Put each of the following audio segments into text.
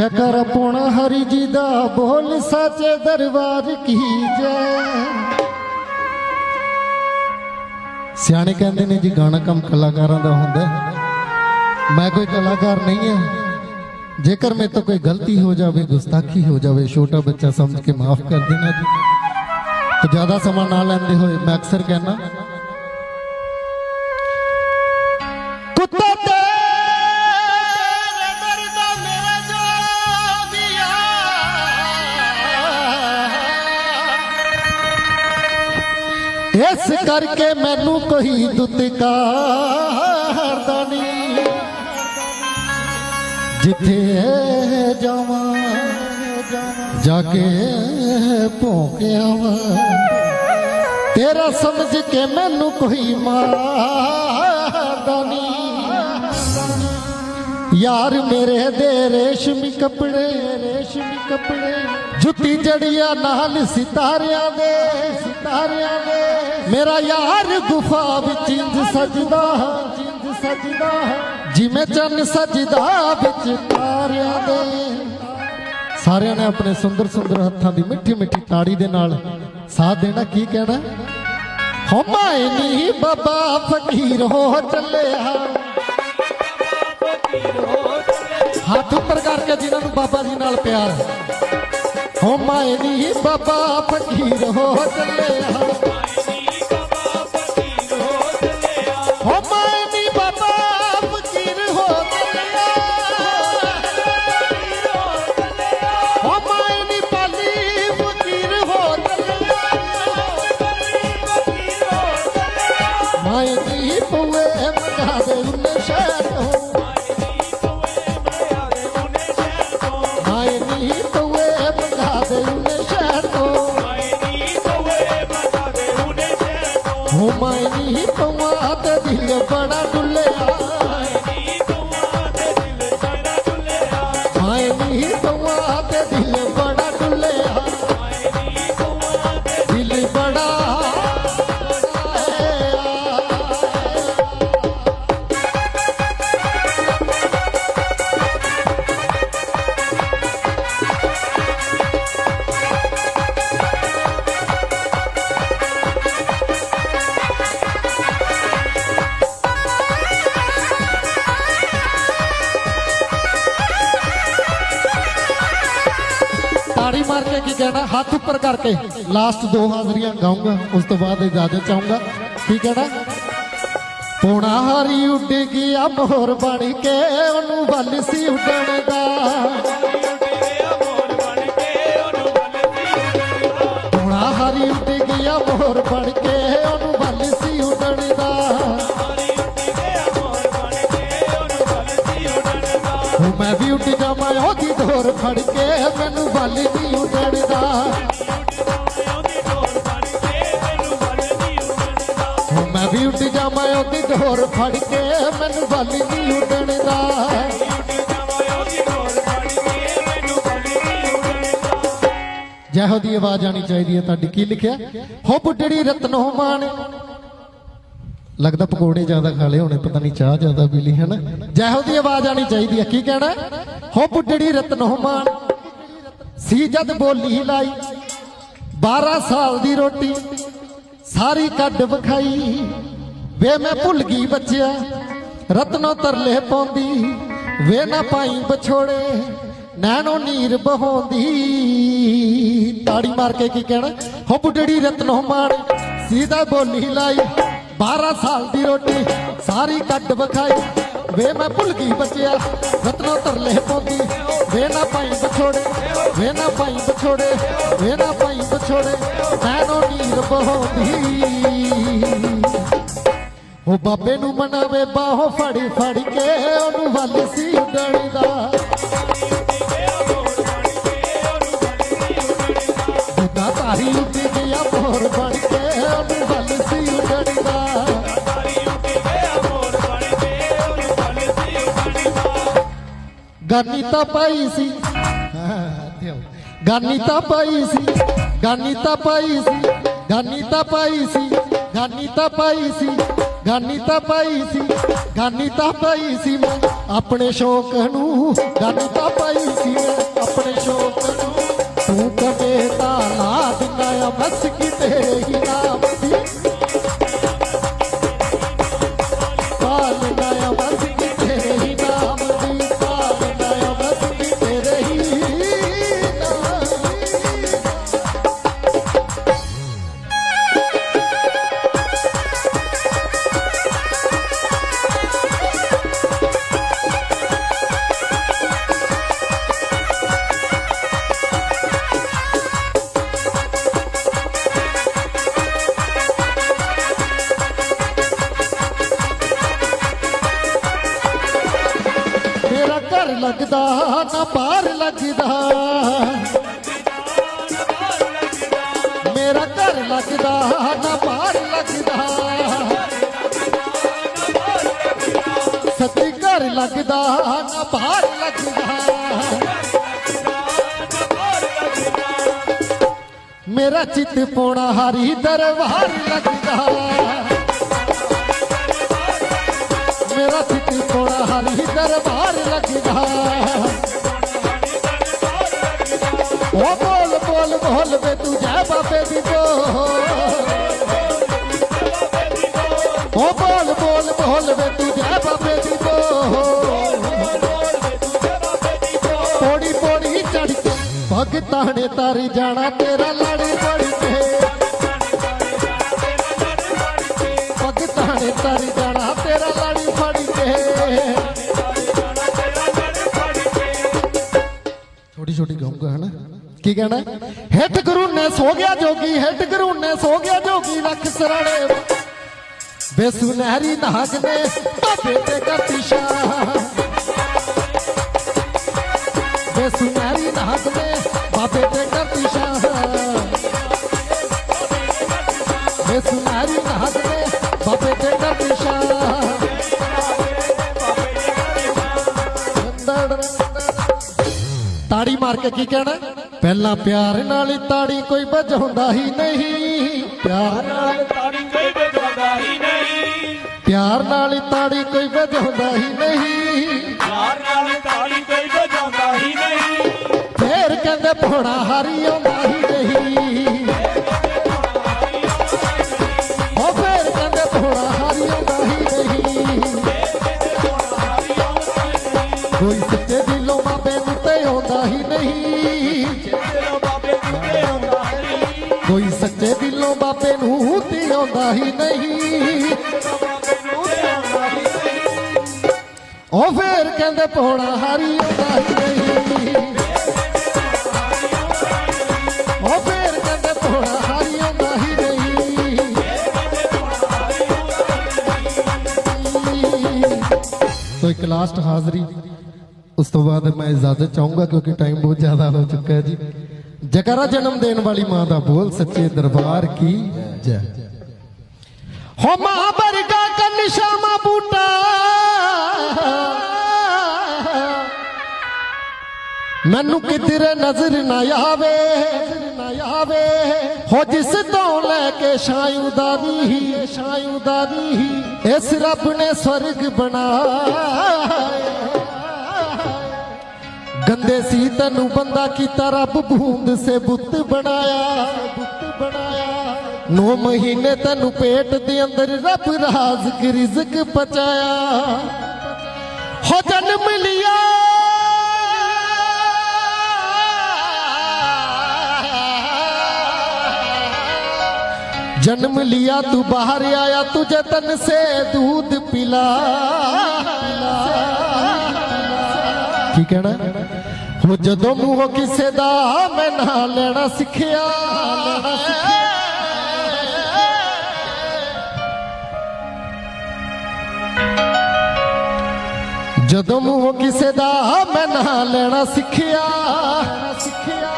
ਜਕਰ ਪੁਣ ਹਰੀ ਜੀ ਦਾ ਬੋਲ ਸਾਚੇ ਦਰਬਾਰ ਕੀ ਜੈ। ਸਿਆਣੇ ਕਹਿੰਦੇ ਨੇ ਜੀ ਗਾਣਾ ਕੰਮ ਕਲਾਕਾਰਾਂ ਦਾ ਹੁੰਦਾ ਮੈਂ ਕੋਈ ਕਲਾਕਾਰ ਨਹੀਂ ਹਾਂ। ਜੇਕਰ ਮੇਰੇ ਤੋਂ ਕੋਈ ਗਲਤੀ ਹੋ ਜਾਵੇ, ਗੁਸਤਾਖੀ ਹੋ ਜਾਵੇ, ਛੋਟਾ ਬੱਚਾ ਸਮਝ ਕੇ ਮਾਫ ਕਰ ਦੇਣਾ ਜੀ। ਤੇ ਜ਼ਿਆਦਾ ਸਮਾਂ ਨਾ ਲੈਂਦੇ ਹੋਏ ਮੈਂ ਅਕਸਰ ਕਹਿੰਦਾ ਕਰਕੇ ਮੈਨੂੰ ਕੋਈ ਦੁਤਕਾਰਦਾ ਨਹੀਂ ਜਿੱਥੇ ਜਾਵਾਂ, ਜਾ ਕੇ ਭੌਂਕਿਆ ਤੇਰਾ ਸਮਝ ਕੇ ਮੈਨੂੰ ਕੋਈ ਮਾਰਦਾ ਨਹੀਂ ਯਾਰ ਮੇਰੇ ਦੇ ਰੇਸ਼ਮੀ ਕੱਪੜੇ ਰੇਸ਼ਮੀ ਕੱਪੜੇ, ਜੁੱਤੀ ਜੜੀਆਂ ਨਾਲ ਸਿਤਾਰਿਆਂ ਦੇ, ਸਿਤਾਰਿਆਂ ਮੇਰਾ ਯਾਰ ਗੁਫਾ ਵਿੱਚ ਇੰਜ ਸਜਦਾ ਇੰਜ ਸਜਦਾ ਜਿਵੇਂ ਚੰਨ ਸਜਦਾ ਵਿੱਚ ਤਾਰਿਆਂ ਦੇ। ਸਾਰਿਆਂ ਨੇ ਆਪਣੇ ਸੁੰਦਰ ਸੁੰਦਰ ਹੱਥਾਂ ਦੀ ਮਿੱਠੀ ਮਿੱਠੀ ਤਾੜੀ ਦੇ ਨਾਲ ਸਾਥ ਦੇਣਾ, ਕੀ ਕਹਿਣਾ? ਹੋ ਮਾਏ ਨੀ ਬਾਬਾ ਫਕੀਰ ਹੋ ਚੱਲਿਆ। ਹੱਥ ਉੱਪਰ ਕਰਕੇ ਜਿਨ੍ਹਾਂ ਨੂੰ ਬਾਬਾ ਜੀ ਨਾਲ ਪਿਆਰ। ਹੈ ਹੋ ਮਾਏ ਨੀ ਬਾਬਾ ਫਕੀਰ ਹੋ ਚੱਲਿਆ। ਮਾਏ ਨੀ ਪੂਏ ਮਗਾ ਦੇ ਉਹਨੇ ਸ਼ਹਿਰ ਤੋਂ ਮਾਏ ਨੀ ਪੂਏ ਮਗਾ ਦੇ ਉਹਨੇ ਸ਼ਹਿਰ ਤੋਂ ਹੋ ਮਾਏ ਨੀ ਪਵਾ ਤੇ ਦਿਲ ਬੜਾ ਡੁੱਲਿਆ ਮਾਏ ਮਾਰ ਕੇ ਕੀ ਕਹਿਣਾ ਹੱਥ ਉੱਪਰ ਕਰਕੇ। ਲਾਸਟ ਦੋ ਹਾਜ਼ਰੀਆਂ ਗਾਉਂਗਾ ਉਸ ਤੋਂ ਬਾਅਦ ਇਜਾਜ਼ਤ ਚਾਹੂੰਗਾ। ਕੀ ਕਹਿਣਾ ਪੋਣਾ ਹਾਰੀ ਉੱਡ ਗਿਆ, ਮੋਰ ਬਣ ਕੇ ਉਹਨੂੰ ਵੱਲ ਸੀ ਉੱਡਣ ਦਾ। ਪੋਣਾ ਹਾਰੀ ਉੱਡ ਗਿਆ, ਮੋਰ ਬਣ ਕੇ ਉਹਨੂੰ ਵੱਲ ਸੀ ਉੱਡਣ ਦਾ। ਮੈਂ ਵੀ ਉੱਡ ਜਾਵਾਂ, ਉਹਦੀ ਧੋਰ ਫੜ ਕੇ ਮੈਨੂੰ ਵੱਲ ਨਹੀਂ ਵੀ ਉੱਡ ਜਾਵਾਂ ਉਹਦੀ ਧੋਰ ਫੜ ਕੇ ਮੈਨੂੰ ਵੱਲ ਨਹੀਂ ਉੱਡਣ ਦਾ। ਜਿਹੋ ਦੀ ਆਵਾਜ਼ ਆਣੀ ਚਾਹੀਦੀ ਹੈ, ਤੁਹਾਡੀ ਕੀ ਲਿਖਿਆ? ਹੋ ਬੁੱਢੜੀ ਰਤਨੋ ਮਾਣ। ਲੱਗਦਾ ਪਕੌੜੇ ਜ਼ਿਆਦਾ ਖਾ ਲਏ ਹੋਣੇ, ਪਤਾ ਨਹੀਂ ਚਾਹ ਜ਼ਿਆਦਾ ਪੀ ਲਈ, ਹਨਾ? ਨਾ ਜਿਹੋ ਦੀ ਆਵਾਜ਼ ਆਣੀ ਚਾਹੀਦੀ ਹੈ, ਕੀ ਕਹਿਣਾ? ਹੋ ਬੁੱਢੜੀ ਰਤਨੋ ਮਾਨ ਸੀ ਜਦ ਬੋਲੀ ਲਾਈ 12 ਸਾਲ ਦੀ ਰੋਟੀ। ਸਾਰੀ ਕੱਢ ਵਿਖਾਈ। ਵੇ ਮੈਂ ਭੁੱਲ ਗਈ ਬੱਚਿਆ, ਰਤਨੋ ਤਰਲੇ ਪਾਉਂਦੀ। ਵੇ ਨਾ ਪਾਈ ਬਛੋੜੇ ਨੈਣੋ ਨੀਰ ਬਹਾਉਂਦੀ। ਤਾੜੀ ਮਾਰ ਕੇ ਕੀ ਕਹਿਣਾ? ਹੋ ਬੁੱਢੜੀ ਰਤਨੋ ਮਾਣ ਸੀਦਾ ਬੋਲੀ ਲਾਈ। 12 ਸਾਲ ਦੀ ਰੋਟੀ, ਸਾਰੀ ਕੱਢ ਵਿਖਾਈ। ਵੇ ਮੈਂ ਭੁੱਲ ਗਈ ਬੱਚਿਆ ਰਤਨੋ ਤਰਲੇ ਪਾਉਂਦੀ। ਵੇ ਨਾ ਭਾਈ ਵਿਛੋੜੇ, ਵੇ ਨਾ ਭਾਈ ਵਿਛੋੜੇ, ਵੇ ਨਾ ਪਾਈ ਬਛੋੜੇ ਨੈਣੋ ਨੀਰ ਬਹੋਂਦੀ ਉਹ ਬਾਬੇ ਨੂੰ ਮਨਾਵੇ, ਬਾਹੋਂ ਫੜੀ ਫੜ ਕੇ ਉਹਨੂੰ ਵੱਲ ਸੀ ਉੱਡਣ ਗਾਨੀ ਤਾਂ ਪਾਈ ਸੀ ਹਾਂ, ਦਿਓ। ਗਾਨੀ ਤਾਂ ਪਾਈ ਸੀ ਗਾਨੀ ਤਾਂ ਪਾਈ ਸੀ ਗਾਨੀ ਤਾਂ ਪਾਈ ਸੀ ਗਾਨੀ ਤਾਂ ਪਾਈ ਸੀ ਗਾਨੀ ਤਾਂ ਪਾਈ ਸੀ ਗਾਨੀ ਤਾਂ ਪਾਈ ਸੀ ਮੈਂ ਆਪਣੇ ਸ਼ੌਕ ਨੂੰ ਗੱਲ ਤਾਂ ਪਾਈ ਸੀ ਮੈਂ, ਆਪਣੇ ਸ਼ੌਕ ਲੱਗਦਾ ਨਾ ਬਾਹਰ ਲੱਗਦਾ। ਮੇਰਾ ਘਰ ਲੱਗਦਾ ਨਾ ਬਾਹਰ ਲੱਗਦਾ। ਸੱਚੀ ਘਰ ਲੱਗਦਾ ਨਾ ਬਾਹਰ ਲੱਗਦਾ। ਮੇਰਾ ਚਿੱਤ ਪੋਣਾ ਹਰੀ ਦਰਬਾਰ ਲੱਗਦਾ। ਮੇਰਾ ਚਿੱਤ ਹਰੀ ਦਰਬਾਰ ਲੱਗਦਾ। ਉਹ ਬੋਲ ਬੋਲ ਬੋਲ ਵੇ ਤੂੰ ਜੈ ਬਾਬੇ ਦੀ ਬੋਲ ਉਹ ਬੋਲ ਬੋਲ ਬੋਲ ਵੇ ਤੂੰ ਜੈ ਬਾਬੇ ਦੀ ਬੋਲ ਪੌੜੀ ਪੌੜੀ ਚੜ ਕੇ, ਭਗਤਾਂ ਨੇ ਤਰ ਜਾਣਾ ਤੇਰਾ ਲੜ ਬੜੀ ਕੇ। ਭਗਤਾਂ ਨੇ ਤਰ ਛੋਟੀ ਛੋਟੀ ਗਾਉਂਗਾ ਹਨਾ? ਕੀ ਕਹਿਣਾ? ਹਿੱਟ ਗੁਰੂ ਸੋ ਗਿਆ ਜੋਗੀ ਹਿੱਟ ਗੁਰੂ ਸੋ ਗਿਆ ਜੋਗੀ, ਲੱਖ ਸਰਾਣੇ। ਬੇਸੁਨਹਿਰੀ ਨਾਗ ਨੇ ਬਾਬੇ ਤੇ ਕਰਤੀ ਸ਼ਾਹ ਬੇਸੁਨਹਿਰੀ ਨਾਗ ਨੇ ਬਾਬੇ ਤੇ ਕਰਤੀ ਸ਼ਾਹ ਬੇਸੁਨਹਿਰੀ ਨਾਗ ਨੇ ਬਾਬੇ ਤੇ ਕਰਤੀ ਸ਼ਾਹ ਮਾਰ ਕੇ ਕੀ ਕਹਿਣਾ? ਪਹਿਲਾਂ ਪਿਆਰ ਨਾਲ ਤਾੜੀ ਕੋਈ ਵਜਾਉਂਦਾ ਹੀ ਨਹੀਂ। ਪਿਆਰ ਨਾਲ ਤਾੜੀ ਕੋਈ ਵਜਾਉਂਦਾ ਹੀ ਨਹੀਂ। ਪਿਆਰ ਨਾਲ ਤਾੜੀ ਕੋਈ ਵਜਾਉਂਦਾ ਹੀ ਨਹੀਂ। ਯਾਰ ਨਾਲ ਤਾੜੀ ਕੋਈ ਵਜਾਉਂਦਾ ਹੀ ਨਹੀਂ। ਫੇਰ ਕਹਿੰਦੇ ਭੋਣਾ ਹਾਰੀ ਆਉਂਦਾ ਸੱਚੇ ਦਿਲੋਂ ਬਾਬੇ ਨੂੰ ਤੇ ਆਉਂਦਾ ਹੀ ਨਹੀਂ। ਉਹ ਫੇਰ ਕਹਿੰਦੇ ਭੋਣਾ ਹਾਰੀ ਆਉਂਦਾ ਹੀ ਨਹੀਂ। ਉਹ ਫੇਰ ਕਹਿੰਦੇ ਭੋਣਾ ਹਾਰੀ ਆਉਂਦਾ ਹੀ ਨਹੀਂ। ਸੋ ਇੱਕ ਲਾਸਟ ਹਾਜ਼ਰੀ। ਉਸ ਤੋਂ ਬਾਅਦ ਮੈਂ ਇਜਾਜ਼ਤ ਚਾਹੂੰਗਾ ਕਿਉਂਕਿ ਟਾਈਮ ਬਹੁਤ ਜ਼ਿਆਦਾ ਹੋ ਚੁੱਕਾ ਹੈ ਜੀ। ਜਗਰਾ ਜਨਮ ਦੇਣ ਵਾਲੀ ਮਾਂ ਦਾ ਬੋਲ, ਸੱਚੇ ਦਰਬਾਰ ਕੀ ਜੈ। ਹੋ ਮਾਂ ਵਰਗਾ ਕੰਨ ਬੂਟਾ। ਮੈਨੂੰ ਕਿਧਰੇ ਨਜ਼ਰ ਨਾ ਆਵੇ ਨਾ ਆਵੇ ਹੋ ਜਿਸ ਤੋਂ ਲੈ ਕੇ ਸ਼ਾਇੂ ਦਾ ਵੀ ਸ਼ਾਇੂ ਦਾ ਵੀ, ਇਸ ਰੱਬ ਨੇ ਸਵਰਗ ਬਣਾਇਆ। ਗੰਦੇ ਸੀ ਤੈਨੂੰ ਬੰਦਾ ਕੀਤਾ ਰੱਬ ਬੂੰਦ ਸੇ ਬੁੱਤ ਬਣਾਇਆ ਬੁੱਤ ਬਣਾਇਆ ਨੌ ਮਹੀਨੇ ਤੈਨੂੰ ਪੇਟ ਦੇ ਅੰਦਰ ਰੱਬ ਰਾਜ਼ਕ ਰਿਜ਼ਕ ਪਚਾਇਆ ਹੋ ਜਨਮ ਲਿਆ जन्म लिया तू बाहर आया तुझे तन से दूध पिला ਕੀ ਕਹਿਣਾ ਹੋ ਜਦੋਂ ਮੂੰਹ ਕਿਸੇ ਦਾ ਮੈਂ ਨਾ ਲੈਣਾ ਸਿੱਖਿਆ ਲੈਣਾ ਸਿੱਖਿਆ। ਜਦੋਂ ਮੂੰਹ ਕਿਸੇ ਦਾ ਮੈਂ ਨਾ ਲੈਣਾ ਸਿੱਖਿਆ ਸਿੱਖਿਆ।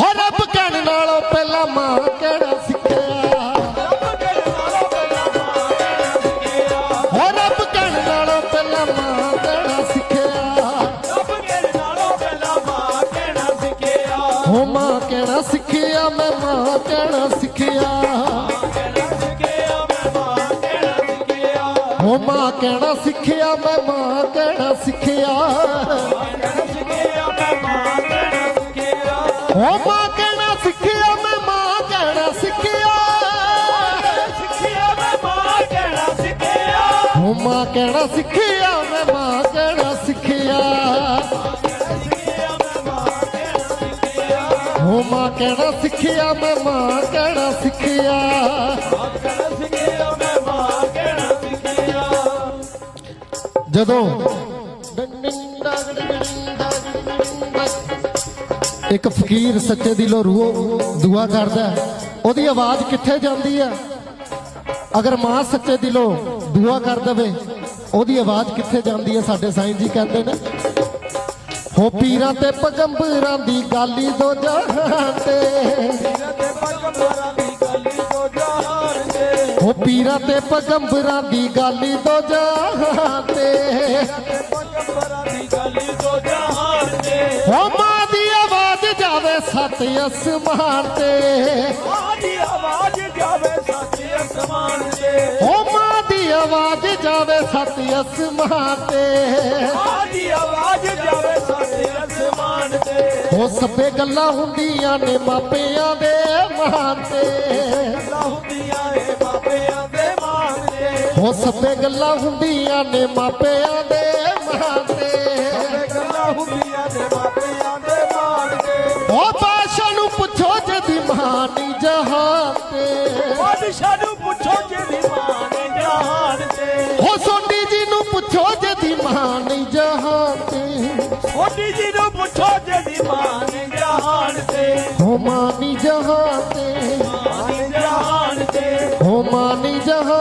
ਹੋ ਰੱਬ ਕਹਿਣ ਨਾਲੋਂ ਪਹਿਲਾਂ ਮਾਂ ਕਹਿਣਾ ਸਿੱਖਿਆ ਮੈਂ ਮਾਂ ਕਹਿਣਾ ਸਿੱਖਿਆ। ਹੋ ਮਾਂ ਕਹਿਣਾ ਸਿੱਖਿਆ ਮੈਂ ਮਾਂ ਕਹਿਣਾ ਸਿੱਖਿਆ। ਸਿੱਖਿਆ ਮੈਂ ਮਾਂ ਕਹਿਣਾ ਸਿੱਖਿਆ ਮਾਂ ਕਹਿਣਾ ਸਿੱਖਿਆ। ਮੈਂ ਮਾਂ ਕਹਿਣਾ ਸਿੱਖਿਆ। ਮੈਂ ਮਾਂ ਕਹਿਣਾ ਸਿੱਖਿਆ ਸਿੱਖਿਆ ਮਾਂ ਕਹਿਣਾ ਸਿੱਖਿਆ, ਮੈਂ ਮਾਂ ਕਹਿਣਾ ਸਿੱਖਿਆ। ਜਦੋਂ ਇੱਕ ਫਕੀਰ ਸੱਚੇ ਦਿਲੋਂ ਰੂਹ ਦੁਆ ਕਰਦਾ ਉਹਦੀ ਆਵਾਜ਼ ਕਿੱਥੇ ਜਾਂਦੀ ਹੈ? ਅਗਰ ਮਾਂ ਸੱਚੇ ਦਿਲੋਂ ਦੁਆ ਕਰ ਦੇਵੇ, ਉਹਦੀ ਆਵਾਜ਼ ਕਿੱਥੇ ਜਾਂਦੀ ਹੈ, ਸਾਡੇ ਸਾਈਂ ਜੀ ਕਹਿੰਦੇ ਨੇ? ਹੋ ਪੀਰਾਂ ਤੇ ਪਗੰਬਰਾਂ ਦੀ ਗਾਲੀ ਦੋ ਜਹਾਨ ਤੇ। ਹੋ ਪੀਰਾਂ ਤੇ ਪਗੰਬਰਾਂ ਦੀ ਗਾਲੀ ਦੋ ਜਹਾਨ ਤੇ। ਪਗੰਬਰਾਂ ਹੋ ਮਾਂ ਦੀ ਆਵਾਜ਼ ਜਾਵੇ ਸੱਤ ਅਸਮਾਨ ਤੇ। ਆਦੀ ਆਵਾਜ਼ ਜਾਵੇ ਸੱਚੇ ਅਸਮਾਨ ਆਵਾਜ਼ ਜਾਵੇ ਸੱਤ ਅਸਮਾਨ ਤੇ। ਆਦੀ ਆਵਾਜ਼ ਜਾਵੇ ਸੱਚੇ ਅਸਮਾਨ ਤੇ। ਹੋ ਸਭੇ ਗੱਲਾਂ ਹੁੰਦੀਆਂ ਨੇ ਮਾਪਿਆਂ ਦੇ ਮਾਨ ਤੇ। ਗੱਲਾਂ ਹੁੰਦੀਆਂ ਏ ਬਾਬਿਆਂ ਦੇ ਮਾਨ ਤੇ। ਹੋ ਸਭੇ ਗੱਲਾਂ ਹੁੰਦੀਆਂ ਨੇ ਮਾਪਿਆਂ ਦੇ ਮਾਨ ਤੇ। ਇਹ ਗੱਲਾਂ ਹੁੰਦੀਆਂ ਨੇ ਬਾਬਿਆਂ ਦੇ ਮਾਨ ਤੇ। ਉਹ ਬਾਸ਼ਾ ਨੂੰ ਪੁੱਛੋ ਜਦੀ ਮਾਨੀ ਜਹਾਨ ਤੇ। ਬਾਦਸ਼ਾਹ ਨੂੰ ਪੁੱਛੋ ਜਿਹਦੀ जहान जहाने घुमी जहा